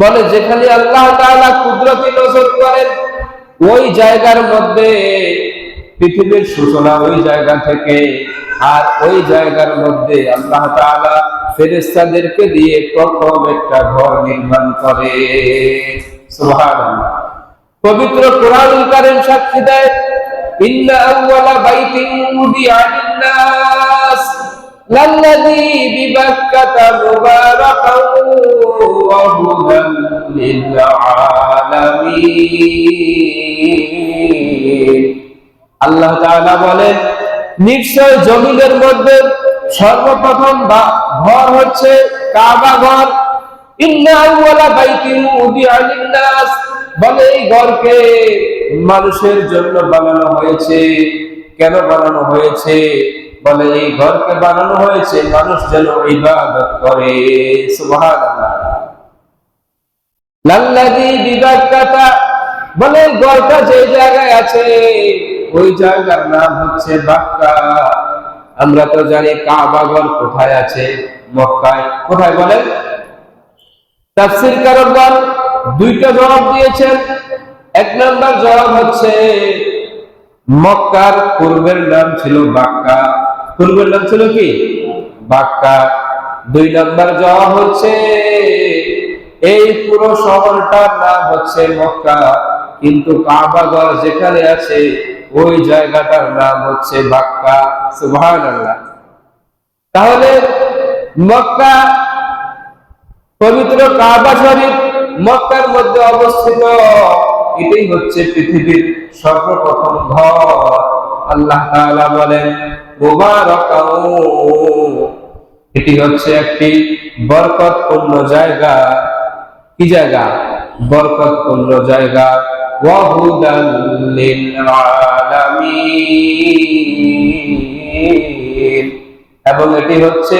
বলে যেখানে আল্লাহ কুদরতি নজর করেন, ওই জায়গার মধ্যে পৃথিবীর সূচনা ওই জায়গা থেকে, আর ওই জায়গার মধ্যে আল্লাহ তাআলা ফেরেশতাদেরকে দিয়ে প্রথম একটা ঘর নির্মাণ করে। পবিত্র কোরআনুল কারীম সাক্ষী দেয়, ইন্না আউওয়ালা বাইতিন আল্লাহ বলেন, নিশ্চয় জমিনের মধ্যে সর্বপ্রথম ঘর হচ্ছে কাবা ঘর। বলে এই ঘরকে মানুষের জন্য বানানো হয়েছে। কেন বানানো হয়েছে? বলে এই ঘরকে বানানো হয়েছে, মানুষ যেন ইবাদত করে। বলে, ঘরটা যে জায়গায় আছে, ওই জায়গার নাম হচ্ছে বাক্কা। আমরা তো জানি কাবা ঘর কোথায় আছে, মক্কায় কোথায় বলেন? তাফসীর কারকগণ দুইটা জবাব দিয়েছেন। এক নাম্বার জবাব হচ্ছে, মক্কার পূর্বের নাম ছিল বাক্কা। পূর্বের নাম ছিল কি? বাক্কা। দুই নাম্বার জবাব হচ্ছে, এই পুরো শহরটার নাম হচ্ছে মক্কা, কিন্তু কাবাগর যেখানে আছে, ওই জায়গাটার নাম হচ্ছে বাক্কা। সুবহানাল্লাহ। তাহলে মক্কা, পবিত্র কাবা শরীফ মক্কার মধ্যে অবস্থিত, এটাই হচ্ছে পৃথিবীর সর্বপ্রথম ঘর। আল্লাহ বলেন এটি হচ্ছে একটি বরকতপূর্ণ জায়গা। কি জায়গা? বরকতপূর্ণ জায়গা। এবং এটি হচ্ছে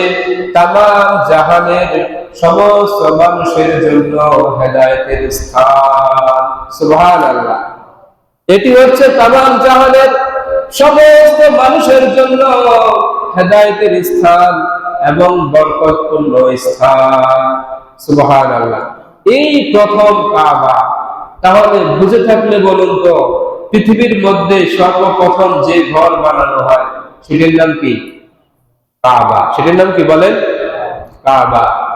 তামাম জাহানের সমস্ত মানুষের জন্য হেদায়েতের স্থান। সুবহানাল্লাহ। এটি হচ্ছে তামাম জাহানের সমস্ত মানুষের জন্য হেদায়েতের স্থান এবং বরকতপূর্ণ স্থান। সুবহানাল্লাহ। এই প্রথম কাবা, তাহলে বুঝে থাকলে বলুন তো, পৃথিবীর মধ্যে সর্বপ্রথম যে ঘর বানানো হয়, সেটির নাম কি? কাবা। সেটির নাম কি বলেন? কাবা।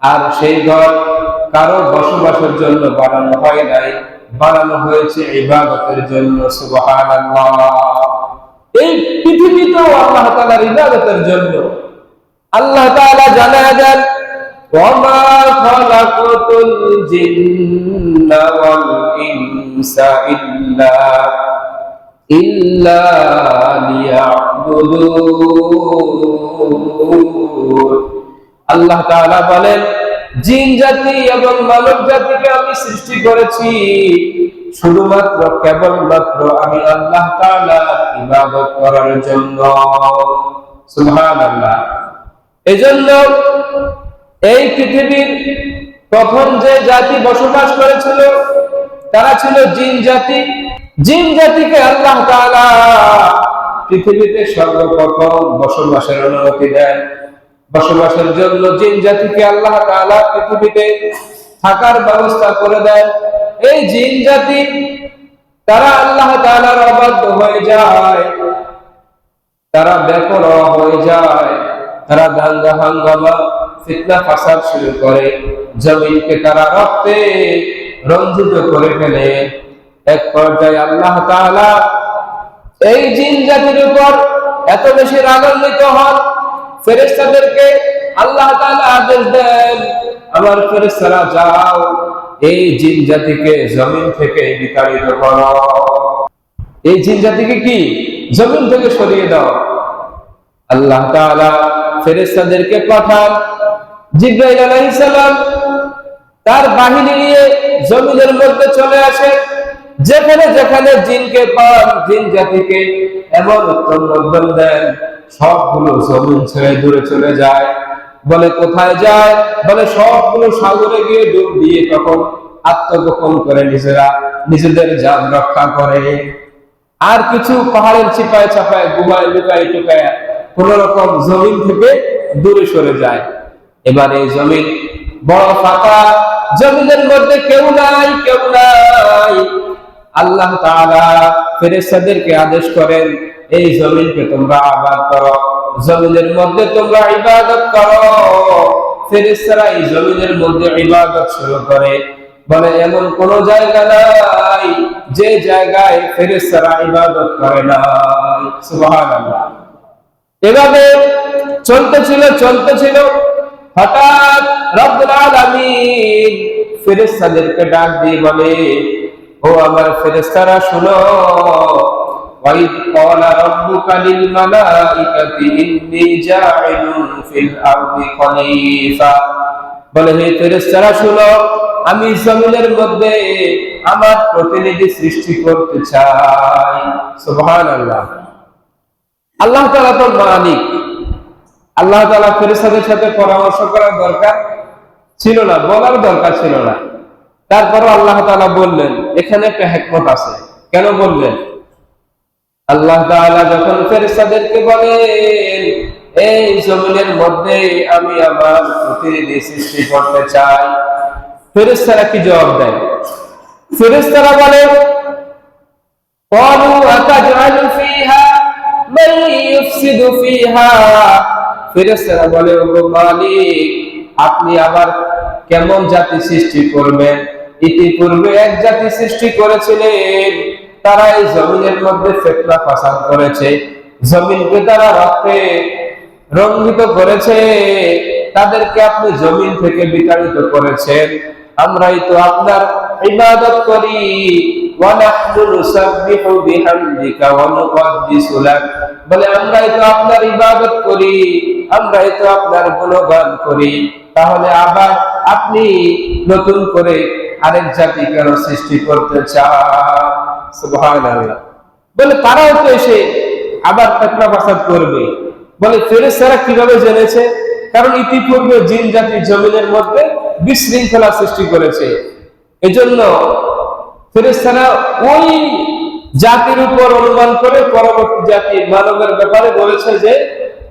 আর সেই ঘর কারও বসবাসের জন্য বানানো হয় নাই। বানানো হয়েছে ইবাদতের জন্য, সুবহানাল্লাহ। এই পৃথিবীতেও আল্লাহ তাআলার ইবাদতের জন্য। আল্লাহ তাআলা জানা দেন ওয়ামা খালাকাতুল জিন্না ওয়াল ইনসা ইল্লা লিয়াবুদুন। আল্লাহ তাআলা বলেন, জিন জাতি এবং মানব জাতিকে আমি সৃষ্টি করেছি। শুধুমাত্র, কেবলমাত্র আমি আল্লাহ ইবাদত করার জন্য। সুবহানাল্লাহ। এজন্য এই পৃথিবীর প্রথম যে জাতি বসবাস করেছিল, তারা ছিল জিন জাতি। জিন জাতিকে আল্লাহ তাআলা পৃথিবীতে সর্বপ্রথম বসবাসের অনুমতি দেন। বসবাসের জন্য জিন জাতিকে আল্লাহ তাআলা পৃথিবীতে থাকার ব্যবস্থা করে দেন এই জিন জাতি, তারা আল্লাহ তাআলার অবাধ্য হয়ে যায়। তারা বেপর হয়ে যায়। তারা দাঙ্গা হাঙ্গামা, ফিতনা ফাসাদ শুরু করে। জমিনকে তারা রক্তে রঞ্জিত করে ফেলে। এক পর্যায়ে আল্লাহ তাআলা এই জিন জাতির উপর এত বেশি রাগান্বিত হন। ফেরেশতাদেরকে আল্লাহ তাআলা আদেশ দেন, আমার ফেরেশতারা যাও, এই জিন জাতিকে জমিন থেকে বিতাড়িত করো। এই জিন জাতিকে কি? জমিন থেকে সরিয়ে দাও। আল্লাহ তাআলা ফেরেশতাদেরকে পাঠান, জিব্রাইল আলাইহিস সালাম তার বাহিনী নিয়ে জমিনের মধ্যে চলে আসে যেখানে যেখানে জিনকে পান, জিন জাতিকে এমন উত্তম দেন। সবগুলো জমিন ছেড়ে দূরে চলে যায়। বলে, কোথায় যায়? বলে, সবগুলো সাগরে গিয়ে ডুব দিয়ে তখন আত্মগোপন করে নিজেরা, নিজেদের যান রক্ষা করে। আর কিছু পাহাড়ের চিপায় চাপায় গুমায় লুকায় টুকায় কোন রকম জমিন থেকে দূরে সরে যায়। এবার এই জমিন বড় ফাঁকা। জমিনের মধ্যে কেউ নাই কেউ নাই। আল্লাহ তাআলা ফেরেশতাদেরকে আদেশ করেন এই জমিনকে তোমরা আবাদ করো। জমিনের মধ্যে তোমরা ইবাদত করো। ফেরেশতারা এই জমিনের মধ্যে ইবাদত শুরু করে। বলে, এমন কোন জায়গা নাই যে জায়গায় ফেরেশতারা ইবাদত করে নাই। সুবহানাল্লাহ। এভাবে চলতেছিল চলতেছিল হঠাৎ রব্বুল আলামিন ফেরেশতাদেরকে ডাক দিয়ে বলে, ও আমার ফেরেশতারা, শুনো। বলে, হে ফেরেশতারা, শুনো, আমি জমিনের মধ্যে আমার প্রতিনিধি সৃষ্টি করতে চাই। সুবহানাল্লাহ। আল্লাহ তাআলা তো মালিক। আল্লাহ তাআলা ফেরেশতাদের সাথে পরামর্শ করার দরকার ছিল না, বলার দরকার ছিল না। তারপরও আল্লাহ তাআলা বললেন, এখানে একটা হিকমত আছে। কেন বললেন? আল্লাহ তাআলা যখন ফেরেশতাদেরকে বলেন এই জমিনের মধ্যে আমি আমার প্রতিনিধি সৃষ্টি করতে চাই ফেরেশতারা কি জবাব দেয় ফেরেশতারা বলে قالوا أتجعل فيها من يفسد فيها ফেরেশতারা বলে ওগো মালিক আপনি আবার কেমন জাতি সৃষ্টি করবেন ইতিপূর্বে এক জাতি সৃষ্টি করেছিলেন তারা এই জমিনের মধ্যে ফেতনা ফাসাদ করেছে। জমিনকে তারা রক্তে রঙ্গিত করেছে। তাদেরকে আপনি জমিন থেকে বিতাড়িত করেছেন। আমরাই তো আপনার ইবাদত করি। আপনি নতুন করে আরেক জাতি কেন সৃষ্টি করতে চান। বলে তারাও তো এসে আবার ফেতনা ফাসাদ করবে। বলে ফেরেশতারা কীভাবে জেনেছে? কারণ ইতিপূর্বে জিন জাতি জমিনের মধ্যে বিশৃঙ্খলা সৃষ্টি করেছে। এজন্য ফেরেশতারা ওই জাতির উপর অনুমান করে পরবর্তী জাতি মানবের ব্যাপারে বলেছে যে,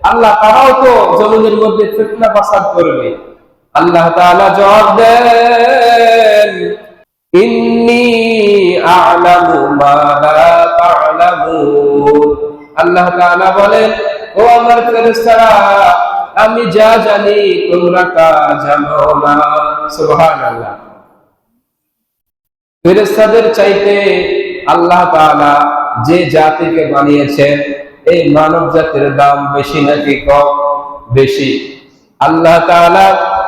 আল্লাহ তারাও তো জমিনের মধ্যে ফিতনা ফাসাদ করবে। আল্লাহ তাআলা জবাব দেন আল্লাহ বলেন, ও আমার ফেরেশতারা, আমি যা জানি তোমরা তা জানো না। সুবহানাল্লাহ। ফেরেশতাদের চাইতে আল্লাহ তাআলা যে জাতিকে বানিয়েছেন, এই মানব জাতির দাম বেশি নাকি কম? বেশি। আল্লাহ তাআলা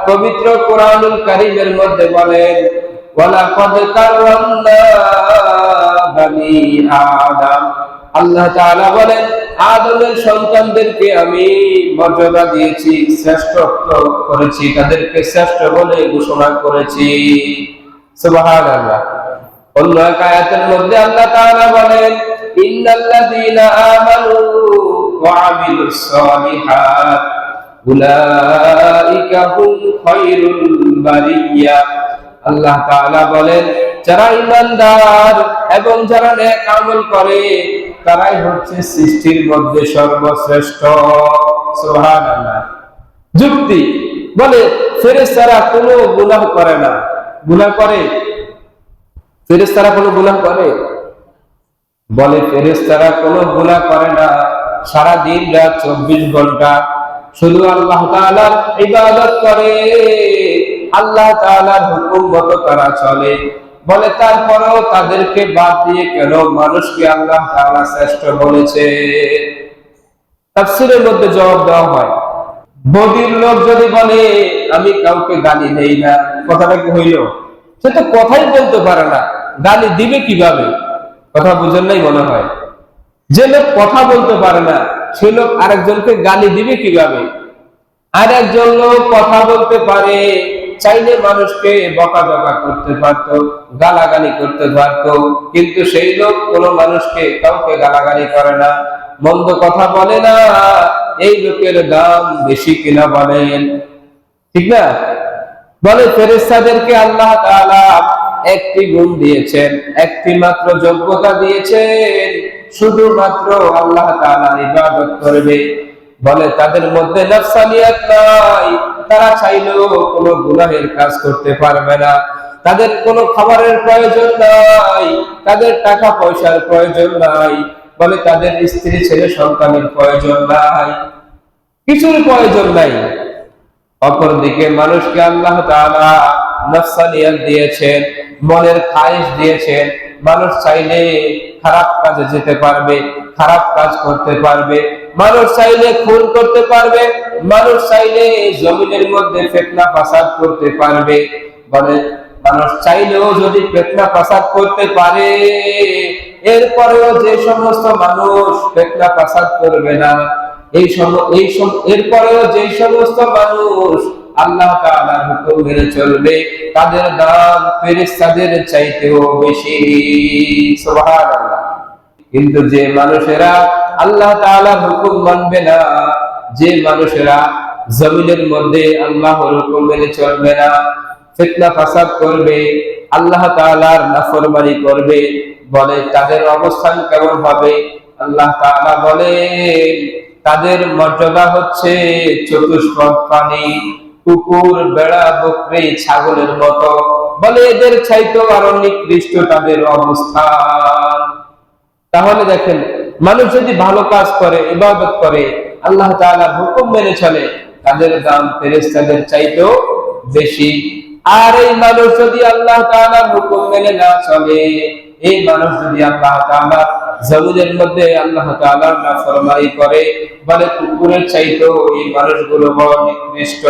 পবিত্র কোরআনুল কারীমের মধ্যে বলেন ওয়ালাকাদ কাররামনা বানি আদম। আল্লাহ তাআলা বলেন, আদমের সন্তানদেরকে আমি মর্যাদা দিয়েছি শ্রেষ্ঠত্ব করেছি, তাদেরকে শ্রেষ্ঠ বলে ঘোষণা করেছি। সুবহানাল্লাহ। অন্য এক আয়াতের মধ্যে আল্লাহ তাআলা বলেন, ইন্নাল্লাযীনা আমানু ওয়া আমিলুস সালিহাত, উলাইকা হুম খায়রুল বারিয়া। আল্লাহ তাআলা বলেন, যারা ঈমানদার এবং যারা নেক আমল করে, তারাই হচ্ছে সৃষ্টির মধ্যে সর্বশ্রেষ্ঠ। সুবহানাল্লাহ। যুক্তি বলে, ফেরেশতারা কোনো গুনাহ করে না। গুনাহ করে? ফেরেশতারা কোনো গুনাহ করে? বলে, ফেরেশতারা কোনো গুনাহ করে না। সারা দিন রাত চব্বিশ ঘণ্টা শুধু আল্লাহ তাআলার ইবাদত করে। আল্লাহ তাআলার হুকুম মতো তারা চলে। বলে, তারপরেও তাদেরকে বাদ দিয়ে কেন মানুষকে আল্লাহ তাআলা শ্রেষ্ঠ বলেছে? তাফসীরের মধ্যে জবাব দেওয়া হয়, বদির লোক যদি বলে, আমি কাউকে গালি দেই না। কথাটা কি হইল? সে তো কথাই বলতে পারে না। গালি দিবে কীভাবে? কথা বুঝেন নাই মনে হয়। যে লোক কথা বলতে পারে না, সে লোক আরেকজনকে গালি দিবে কীভাবে? আর একজন লোক কথা বলতে পারে, চাইলে মানুষকে বকাঝকা করতে পারত, গালাগালি করতে পারত, কিন্তু সেই লোক কোনো মানুষকে কাউকে গালাগালি করে না। মন্দ কথা বলে না, এই লোকের দাম বেশি কিনা বলেন। ঠিক না? বলে ফেরেস্তাদেরকে আল্লাহ একটি গুণ দিয়েছেন, একটি মাত্র যোগ্যতা দিয়েছেন। শুধুমাত্র আল্লাহ তাআলার ইবাদত করবে। বলে, তাদের মধ্যে নফসানিয়াত নাই। তারা চাইলেও কোনো গুনাহের কাজ করতে পারবে না। তাদের কোনো খাবারের প্রয়োজন নাই। তাদের টাকা পয়সার প্রয়োজন নাই। বলে, তাদের স্ত্রী, ছেলে, সন্তানের প্রয়োজন নাই। কিছুর প্রয়োজন নাই। অপরদিকে মানুষকে আল্লাহ নফসানিয়াত দিয়েছেন, মনের খায়েশ দিয়েছেন। মানুষ চাইলে খারাপ কাজে যেতে পারবে, খারাপ কাজ করতে পারবে। মানুষ চাইলে খুন করতে পারবে, মানুষ চাইলে জমিনের মধ্যে ফেতনা ফাসাদ করতে পারবে। বলে, মানুষ চাইলেও যদি ফেতনা ফাসাদ করতে পারে, এরপরেও যে সমস্ত মানুষ ফেতনা ফাসাদ করবে না, এই সম, এই এরপরেও যে সমস্ত মানুষ আল্লাহ তাআলার হুকুম মেনে চলবে, তাদের দাম ফেরেশতাদের চাইতেও বেশি। সুবহানাল্লাহ। কিন্তু যে মানুষেরা আল্লাহ তাআলার হুকুম মানবে না। যে মানুষেরা জমিনের মধ্যে আল্লাহর হুকুম মেনে চলবে না, ফিতনা ফাসাদ করবে, আল্লাহ তাআলার নাফরমানি করবে, বলে তাদের অবস্থান কেমন হবে? আল্লাহ তাআলা বলেন, তাদের মর্যাদা হচ্ছে চতুষ্পদ প্রাণী, কুকুর, বেড়া, বকরি, ছাগলের মতো। বলে এদের চাইতো আরও নিকৃষ্ট তাদের অবস্থান। তাহলে দেখেন মানুষ যদি ভালো কাজ করে, ইবাদত করে, আল্লাহ তাআলার হুকুম মেনে চলে, তাদের দাম ফেরেশতাদের চাইতেও বেশি। আর এই মানুষ যদি আল্লাহ তাআলার হুকুম মেনে না চলে, এই মানুষ যদি আল্লাহ তাআলা জমিনের মধ্যে আল্লাহ তাআলার নাফরমানি করে, বলে কুকুরের চাইতেও এই মানুষগুলো বড় নিকৃষ্ট।